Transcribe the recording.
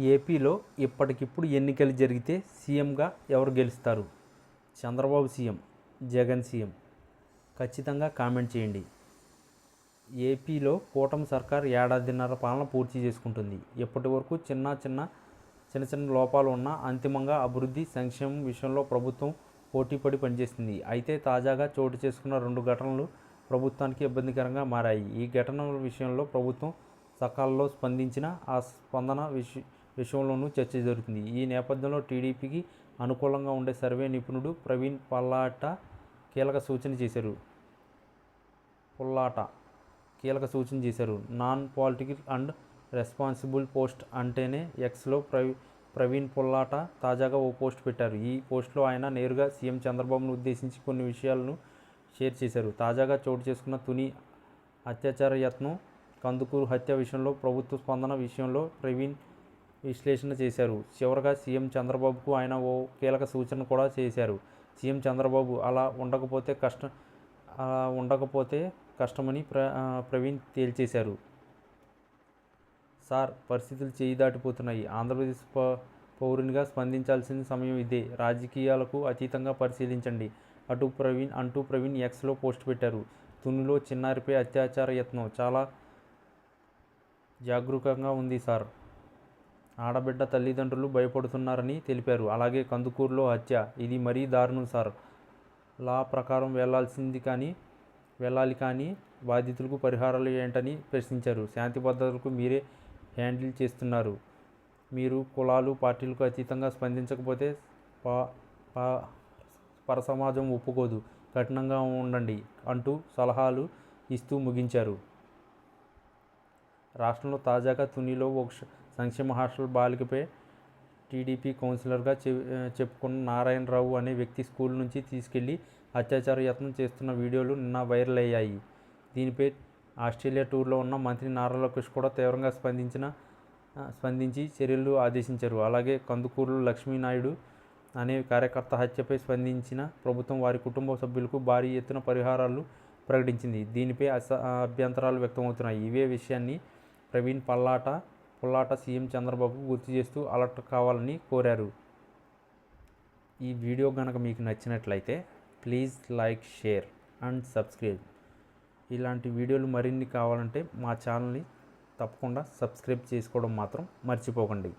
ఏపీలో ఇప్పటికిప్పుడు ఎన్నికలు జరిగితే సీఎంగా ఎవరు గెలుస్తారు? Chandrababu CM Jagan CM. ఖచ్చితంగా కామెంట్ చేయండి. ఏపీలో కూటమి సర్కార్ ఏడాదిన్నర పాలన పూర్తి చేసుకుంటుంది. ఇప్పటి వరకు చిన్న చిన్న చిన్న చిన్న లోపాలు ఉన్నా అంతిమంగా అభివృద్ధి సంక్షేమం విషయంలో ప్రభుత్వం పోటీపడి పనిచేస్తుంది. అయితే తాజాగా చోటు చేసుకున్న రెండు ఘటనలు ప్రభుత్వానికి ఇబ్బందికరంగా మారాయి. ఈ ఘటనల విషయంలో ప్రభుత్వం సకాలంలో స్పందించిన ఆ స్పందన విష విషయంలోనూ చర్చ జరుగుతుంది. ఈ నేపథ్యంలో టీడీపీకి అనుకూలంగా ఉండే సర్వే నిపుణుడు ప్రవీణ్ పల్లాట కీలక సూచన చేశారు. పుల్లాట కీలక సూచన చేశారు. Non political and responsible post అంటేనే ఎక్స్లో ప్రవీ ప్రవీణ్ పుల్లాట తాజాగా ఓ పోస్ట్ పెట్టారు. ఈ పోస్ట్లో ఆయన నేరుగా సీఎం చంద్రబాబును ఉద్దేశించి కొన్ని విషయాలను షేర్ చేశారు. తాజాగా చోటు చేసుకున్న తుని అత్యాచార యత్నం కందుకూరు హత్య విషయంలో ప్రభుత్వ స్పందన విషయంలో ప్రవీణ్ విశ్లేషణ చేశారు. చివరగా సీఎం చంద్రబాబుకు ఆయన ఓ కీలక సూచన కూడా చేశారు. సీఎం చంద్రబాబు అలా ఉండకపోతే కష్టం అలా ఉండకపోతే కష్టమని ప్ర ప్రవీణ్ తేల్చేశారు. సార్ పరిస్థితులు చేయి దాటిపోతున్నాయి. ఆంధ్రప్రదేశ్ ప పౌరునిగా స్పందించాల్సిన సమయం ఇదే. రాజకీయాలకు అతీతంగా పరిశీలించండి. అటు ప్రవీణ్ అంటూ ప్రవీణ్ ఎక్స్లో పోస్ట్ పెట్టారు. తునిలో చిన్నారిపై అత్యాచార యత్నం. చాలా జాగరూకంగా ఉంది సార్. ఆడబిడ్డ తల్లిదండ్రులు భయపడుతున్నారని తెలిపారు. అలాగే కందుకూరులో హత్య. ఇది మరీ దారుణం సార్. లా ప్రకారం వెళ్ళాల్సింది కానీ వెళ్ళాలి కానీ బాధితులకు పరిహారాలు ఏంటని ప్రశ్నించారు. శాంతి భద్రతలకు మీరే హ్యాండిల్ చేస్తున్నారు. మీరు కులాలు పార్టీలకు అతీతంగా స్పందించకపోతే పా పా పరసమాజం ఒప్పుకోదు. కఠినంగా ఉండండి అంటూ సలహాలు ఇస్తూ ముగించారు. రాష్ట్రంలో తాజాగా తునిలో ఒక సంక్షేమ హాస్టల్ బాలికపై టీడీపీ కౌన్సిలర్గా చె చెప్పుకున్న నారాయణరావు అనే వ్యక్తి స్కూల్ నుంచి తీసుకెళ్ళి అత్యాచార యత్నం చేస్తున్న వీడియోలు నిన్న వైరల్ అయ్యాయి. దీనిపై ఆస్ట్రేలియా టూర్లో ఉన్న మంత్రి నారా లోకేష్ కూడా తీవ్రంగా స్పందించిన స్పందించి చర్యలు ఆదేశించారు. అలాగే కందుకూరులో లక్ష్మీనాయుడు అనే కార్యకర్త హత్యపై స్పందించిన ప్రభుత్వం వారి కుటుంబ సభ్యులకు భారీ ఎత్తున పరిహారాలు ప్రకటించింది. దీనిపై అస అభ్యంతరాలు వ్యక్తమవుతున్నాయి. ఇవే విషయాన్ని ప్రవీణ్ పల్లాట పుల్లాట సీఎం చంద్రబాబు గుర్తు చేస్తూ అలర్ట్ కావాలని కోరారు. ఈ వీడియో కనుక మీకు నచ్చినట్లయితే please like share and subscribe. ఇలాంటి వీడియోలు మరిన్ని కావాలంటే మా ఛానల్ని తప్పకుండా సబ్స్క్రైబ్ చేసుకోవడం మాత్రం మర్చిపోకండి.